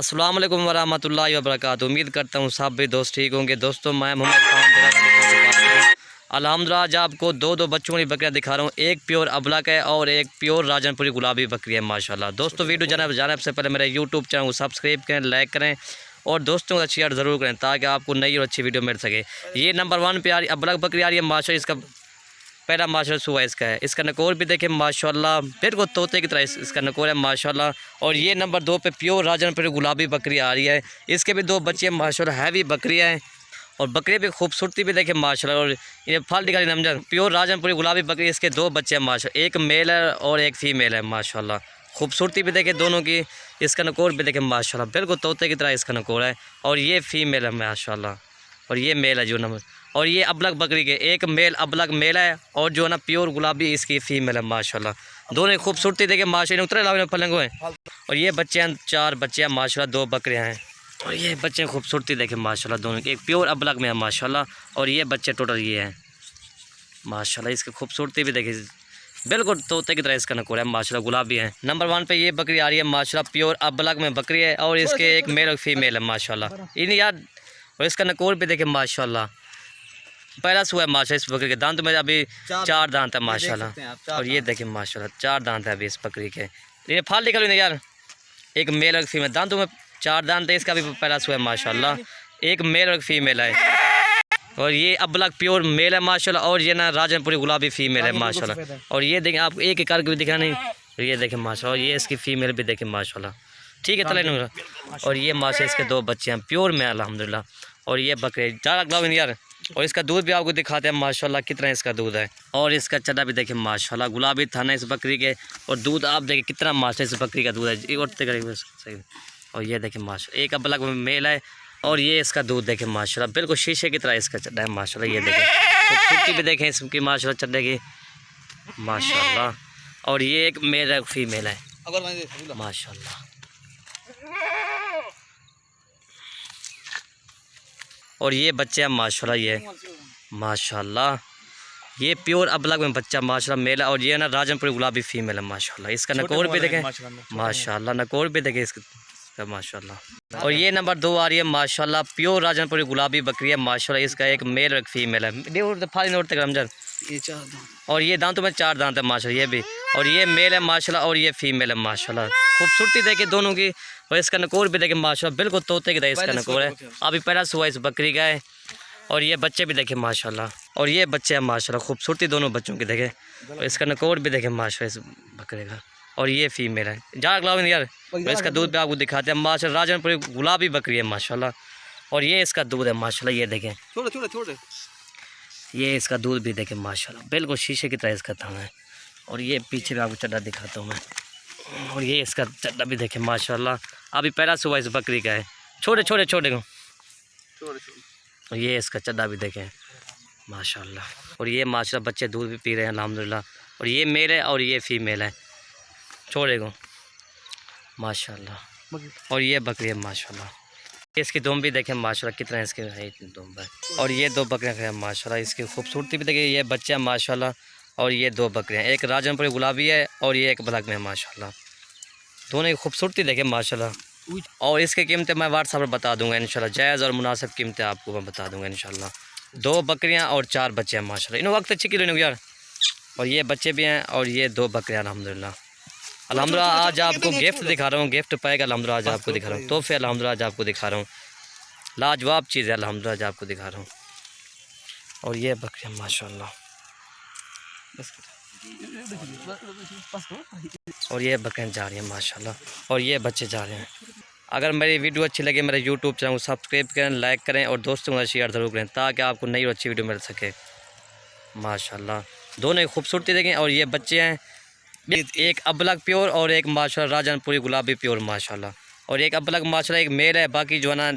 السلام علیکم ورحمۃ اللہ وبرکاتہ۔ امید کرتا ہوں سب بھی دوست ٹھیک ہوں گے۔ دوستوں میں محمد خان تیرا سے آج آپ کو دو دو بچوں کی بکریاں دکھا رہا ہوں۔ ایک پیور ابلک ہے اور ایک پیور راجن پوری گلابی بکری ہے، ماشاءاللہ۔ دوستوں ویڈیو جانا جانب سے پہلے میرے یوٹیوب چینل کو سبسکرائب کریں، لائک کریں اور دوستوں کو شیئر ضرور کریں تاکہ آپ کو نئی اور اچھی ویڈیو مل سکے۔ یہ نمبر ون پہ آ رہی ابلک بکری آ رہی ہے ماشاء اس کا پہلا ماشاء اللہ سوا اس کا ہے۔ اس کا نکور بھی دیکھیں، ماشاء اللہ بالکل طوطے کی طرح اس اس کا نکور ہے، ماشاء اللہ۔ اور یہ نمبر دو پہ پیور راجن پوری گلابی بکری آ رہی ہے۔ اس کے بھی دو بچے ہیں ماشاء اللہ ہیوی بکری ہیں۔ اور بکری بھی خوبصورتی بھی دیکھیں، ماشاء اللہ۔ اور یہ پھل دکھا نمجر پیور راجن، پوری گلابی بکری، اس کے دو بچے ہیں، ماشاء اللہ۔ ایک میل ہے اور ایک فیمیل ہے، ماشاء اللہ۔ خوبصورتی بھی دیکھیں دونوں کی۔ اس کا نکور بھی دیکھیں، ماشاء اللہ۔ بالکل طوطے کی طرح اس کا نکور ہے۔ اور یہ فیمیل ہے، ماشاء اللہ۔ اور یہ میل ہے جو نمبر اور یہ ابلک بکری کے ایک میل ابلک میل ہے اور جو ہے نا پیور گلابی اس کی فیمیل ہے ماشاء اللہ دونوں کی خوبصورتی دیکھیں ماشاء اللہ اترے علاوہ پلنگ ہوئے اور یہ بچے ہیں چار بچے ہیں ماشاء اللہ دو بکریاں ہیں۔ اور یہ بچے خوبصورتی دیکھیں ماشاء اللہ دونوں کی۔ ایک پیور ابلک میں ہے ماشاء اللہ اور یہ بچے ٹوٹل یہ ہیں۔ ماشاء اللہ اس کی خوبصورتی بھی دیکھیں۔ بالکل طوطے کی طرح اس کا نکور ہے ماشاء اللہ گلابی ہے نمبر ون پہ یہ بکری آ رہی ہے ماشاء اللہ پیور ابلک میں بکری ہے اور اس کے ایک میل اور فیمیل ہے ماشاء اللہ یار اور اس کا نکور بھی دیکھیں ماشاء اللہ پہلا سو ہے ماشاء اللہ اس بکری کے دانت میں ابھی چار دانت ہے ماشاء اللہ اور یہ دیکھیں ماشاء اللہ چار دانت ہے ابھی اس بکری کے۔ یہ پھال نکل نہیں یار ایک میل اور فیمیل۔ دانتوں میں چار دانت ہے اس کا بھی پہلا سو ہے ماشاء اللہ ایک میل اور فیمیل ہے۔ اور یہ ابلک پیور میل ہے ماشاء اللہ اور یہ نا راجن پوری گلابی فیمیل ہے ماشاء اللہ اور یہ دیکھیں آپ ایک ایک کر کے بھی دکھا نہیں۔ یہ دیکھیں ماشاء اللہ اور یہ اس کی فیمیل بھی دیکھیں ماشاء اللہ ٹھیک ہے تلے نور اور یہ ماشاء اس کے دو بچے ہیں پیور میں الحمدللہ۔ اور یہ بکرے زیادہ گلاؤ یار اور اس کا دودھ بھی آپ کو دکھاتے ہیں ماشاء اللہ کتنا اس کا دودھ ہے۔ اور اس کا چڈا بھی دیکھیں ماشاء اللہ گلابی تھانا اس بکری کے۔ اور دودھ آپ دیکھیں کتنا ماشاء اس بکری کا دودھ ہے۔ ہوئے صحیح۔ اور یہ دیکھیں ماشاء ایک ابلک میں میل ہے۔ اور یہ اس کا دودھ دیکھیں ماشاء اللہ بالکل شیشے کی طرح اس کا چڈا ہے ماشاء اللہ یہ دیکھیں۔ خوبصورتی بھی دیکھیں اس کی ماشاء اللہ چڈے کی۔ ماشاء اللہ اور یہ ایک میل ہے فیمیل ہے۔ ماشاء اللہ اور یہ بچے ہیں ماشاء اللہ یہ ماشاء اللہ یہ پیور ابلگ میں بچہ ماشاء اللہ اور یہ نا راجن پوری گلابی فیمیل ہے ماشاء اللہ اس کا نکور بھی دیکھیں۔ ماشاء اللہ نکور بھی دیکھیں اس کا ماشاء اللہ اور یہ نمبر دو آ رہی ہے ماشاء اللہ پیور راجن پوری گلابی بکری ہے ماشاء اللہ اس کا ایک میل اور ایک فیمیل ہے تک رمجر اور یہ دانتوں میں چار دانت ہے ماشاء یہ بھی۔ اور یہ میل ہے ماشاء اور یہ فیمیل ہے ماشاء خوبصورتی دیکھیں دونوں کی اور اس کا نکور بھی دیکھیں ماشاء بالکل طوطے کی طرح اس کا نکور ہے۔ ابھی پہلا سوا اس بکری کا ہے اور یہ بچے بھی دیکھیں ماشاء اللہ اور یہ بچے ہیں ماشاء خوبصورتی دونوں بچوں کی دیکھیں۔ اور اس کا نکور بھی دیکھیں ماشاء اس بکرے کا۔ اور یہ فیمیل ہے جا گلاؤ یار اس کا دودھ بھی آپ کو دکھاتے ہیں۔ ماشاء راجن پوری گلابی بکری ہے ماشاء اللہ اور یہ اس کا دودھ ہے ماشاء اللہ یہ دیکھیں۔ یہ اس کا دودھ بھی دیکھیں ماشاء اللہ بالکل شیشے کی طرح اس کا تھا ہے۔ اور یہ پیچھے بھی آپ کو چڈا دکھاتا ہوں میں۔ اور یہ اس کا چڈا بھی دیکھیں ماشاء اللہ ابھی پہلا صبح اس بکری کا ہے۔ چھوٹے چھوٹے چھوٹے کو اور یہ اس کا چڈا بھی دیکھیں ماشاء اللہ اور یہ ماشاء اللہ بچے دودھ بھی پی رہے ہیں الحمدللہ۔ اور یہ میل ہے اور یہ فیمیل ہے۔ چھوڑے کو ماشاء اللہ اور یہ بکری ہے ماشاء اللہ اس کی دوم بھی دیکھیں ماشاء اللہ کتنا اس کے ہے دوم ہے۔ اور یہ دو بکریاں ہیں ماشاء اللہ اس کی خوبصورتی بھی دیکھیں، یہ بچے ہیں ماشاء اللہ اور یہ دو بکریاں ایک راجن پوری گلابی ہے اور یہ ایک بلک میں ہے ماشاء اللہ دونوں کی خوبصورتی دیکھیں ماشاء اللہ اور اس کی قیمتیں میں واٹس ایپ پر بتا دوں گا، انشاءاللہ۔ جائز اور مناسب قیمتیں آپ کو میں بتا دوں گا، انشاءاللہ۔ دو بکریاں اور چار بچے ہیں ماشاء اللہ انہوں وقت اچھی کلو یار؟ اور یہ بچے بھی ہیں اور یہ دو بکریاں الحمدللہ۔ الحمدللہ آج آپ کو گفٹ دکھا رہا ہوں گفٹ پائے گا الحمدللہ آج آپ کو دکھا رہا ہوں۔ تحفے الحمدللہ آج آپ کو دکھا رہا ہوں۔ لاجواب چیز ہے الحمدللہ آج آپ کو دکھا رہا ہوں۔ اور یہ بکریاں ماشاء اللہ اور یہ بکریاں جا رہی ہیں ماشاء اللہ اور یہ بچے جا رہے ہیں۔ اگر میری ویڈیو اچھی لگے میرے یوٹیوب چینل کو سبسکرائب کریں لائک کریں اور دوستوں کو شیئر ضرور کریں تاکہ آپ کو نئی اور اچھی ویڈیو مل سکے۔ ماشاء اللہ دونوں کی خوبصورتی دیکھیں اور یہ بچے ہیں۔ ایک ابلک پیور اور ایک ماشاء اللہ راجن پوری گلابی پیور ماشاء اللہ اور ایک ابلک ماشاء اللہ ایک میل ہے، باقی جو ہے نا